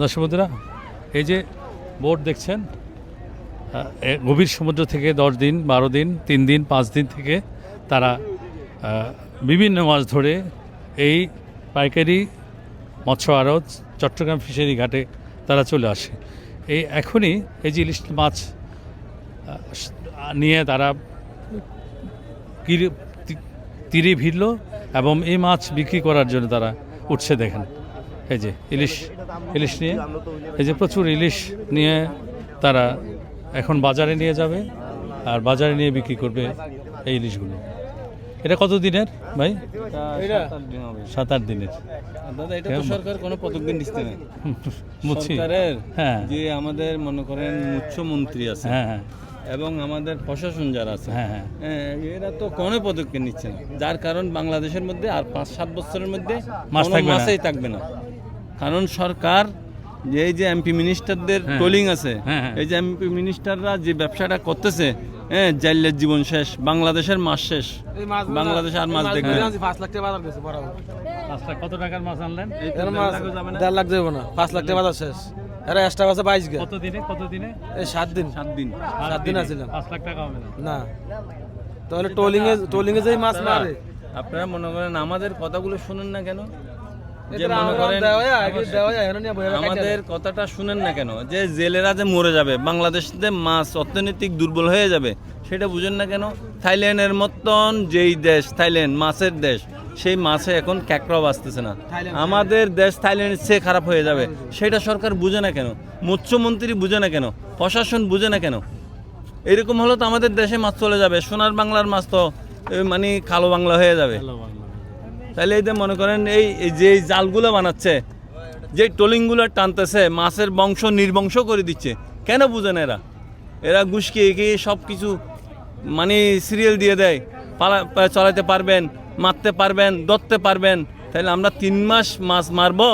দর্শক বন্ধুরা, এই যে বোট দেখছেন গভীর সমুদ্র থেকে দশ দিন, বারো দিন, তিন দিন, পাঁচ দিন থেকে তারা বিভিন্ন মাছ ধরে এই পাইকারি মৎস্য আড়ত চট্টগ্রাম ফিশারি ঘাটে তারা চলে আসে। এই এখনই এই যে ইলিশ মাছ নিয়ে তারা তীরে ভিড়ল এবং এই মাছ বিক্রি করার জন্য তারা উঠছে দেখেন। এই যে ইলিশ ইলিশ নিয়ে এই যে প্রচুর ইলিশ নিয়ে তারা এখন বাজারে নিয়ে যাবে আর বাজারে নিয়ে বিক্রি করবে এই ইলিশগুলো। এটা কত দিনের ভাই? সাত আট দিনের। দাদা এটা তো সরকার কোনো পদক্ষেপ নিচ্ছে না। সরকারের হ্যাঁ। যে আমাদের মনে করেন মুখ্যমন্ত্রী আছে হ্যাঁ হ্যাঁ। এবং আমাদের প্রশাসন যারা আছে হ্যাঁ হ্যাঁ। হ্যাঁ, এরা তো কোনো পদক্ষেপ নিচ্ছে না। যার কারণ বাংলাদেশের মধ্যে আর পাঁচ সাত বছরের মধ্যে মাছ থাকবে না। কারণ সরকার যে এই যে এমপি মিনিস্টারদের। টোলিং আছে হ্যাঁ, হ্যাঁ। এই যে এমপি মিনিস্টাররা যে ব্যবসাটা করতেছে হ্যাঁ জাইলের জীবন শেষ বাংলাদেশের মাস শেষ। বাংলাদেশ আর মাছ দেখবে পাঁচ লাখ টাকা বাজার গেছে বরাবর। কত টাকার মাছ আনলেন? দেড় লাখ যাব না? পাঁচ লাখ টাকা বাজার শেষ। এরা এক্সট্রা আছে বাইশ গে। কত দিনে কত দিনে এই সাত দিন। সাত দিন। সাত দিন আছিলাম। পাঁচ লাখ টাকা হবে না। না। তাহলে টোলিং এ টোলিং এ যেই মাছ মারে। আপনারা মনে করেন আমাদের কথাগুলো শুনেন না কেন? আমাদের কথাটা শুনেন না কেন? যে জেলেরা যে মরে যাবে বাংলাদেশে মাছ অর্থনৈতিক দুর্বল হয়ে যাবে সেটা বুঝেন না কেন? থাইল্যান্ডের মতন যেই দেশ থাইল্যান্ড মাছের দেশ সেই মাছে এখন ক্যাকড়াও বাঁচতেছে না। আমাদের দেশ থাইল্যান্ডের চেয়ে খারাপ হয়ে যাবে। সেটা সরকার বুঝে না কেন? মৎস্যমন্ত্রী বুঝে না কেন? প্রশাসন বুঝে না কেন? এরকম হলে তো আমাদের দেশে মাছ চলে যাবে সোনার বাংলার মাছ তো মানে কালো বাংলা হয়ে যাবে। তাহলে এই যে মনে করেন এই যে জালগুলো বানাচ্ছে, যে ট্রলিংগুলো টানতেছে, মাছের বংশ নির্বংশ করে দিচ্ছে, কেন বুঝেন এরা? এরা গুসকে এগিয়ে সব কিছু মানে সিরিয়াল দিয়ে দেয়, পালা চালাতে পারবেন, মারতে পারবেন, ধরতে পারবেন। তাহলে আমরা তিন মাস মাছ মারবো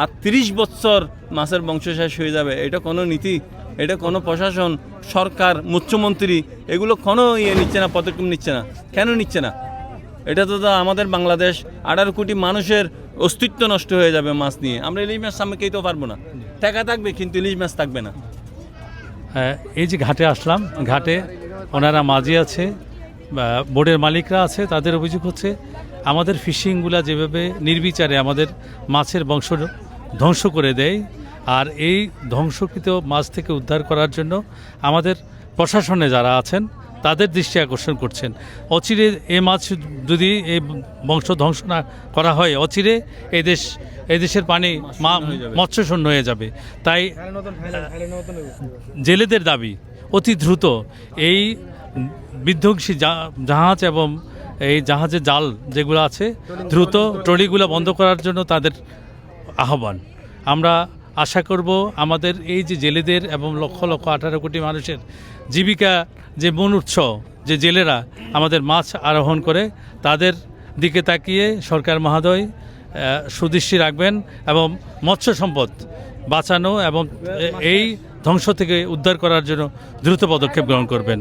আর তিরিশ বছর মাছের বংশ শেষ হয়ে যাবে। এটা কোনো নীতি, এটা কোনো প্রশাসন, সরকার, মুখ্যমন্ত্রী, এগুলো কোনো ইয়ে নিচ্ছে না, পদক্ষেপ নিচ্ছে না। কেন নিচ্ছে না? এটা তো আমাদের বাংলাদেশ আঠারো কোটি মানুষের অস্তিত্ব নষ্ট হয়ে যাবে মাছ নিয়ে। আমরা ইলিশ মাছ সামনে খেতে পারব না। টাকা থাকবে কিন্তু ইলিশ মাছ থাকবে না। হ্যাঁ, এই যে ঘাটে আসলাম ঘাটে ওনারা মাঝি আছে বোর্ডের মালিকরা আছে তাদের অভিযোগ হচ্ছে আমাদের ফিশিংগুলা যেভাবে নির্বিচারে আমাদের মাছের বংশ ধ্বংস করে দেয় আর এই ধ্বংসকৃত মাছ থেকে উদ্ধার করার জন্য আমাদের প্রশাসনে যারা আছেন তাদের দৃষ্টি আকর্ষণ করছেন। অচিরে এ মাছ যদি এই বংশ ধ্বংস না করা হয় অচিরে এই দেশ এই দেশের পানি মা- হয়ে যাবে। মৎস্য শূন্য হয়ে যাবে। তাই জেলেদের দাবি অতি দ্রুত এই বিধ্বংসী জাহাজ এবং এই জাহাজে জাল যেগুলো আছে দ্রুত ট্রলিগুলো বন্ধ করার জন্য তাদের আহ্বান। আমরা আশা করব আমাদের এই যে জেলেদের এবং লক্ষ লক্ষ আঠারো কোটি মানুষের জীবিকা যে মূল উৎস যে জেলেরা আমাদের মাছ আরোহণ করে, তাদের দিকে তাকিয়ে সরকার মহোদয় সুদৃষ্টি রাখবেন এবং মৎস্য সম্পদ বাঁচানো এবং এই ধ্বংস থেকে উদ্ধার করার জন্য দ্রুত পদক্ষেপ গ্রহণ করবেন।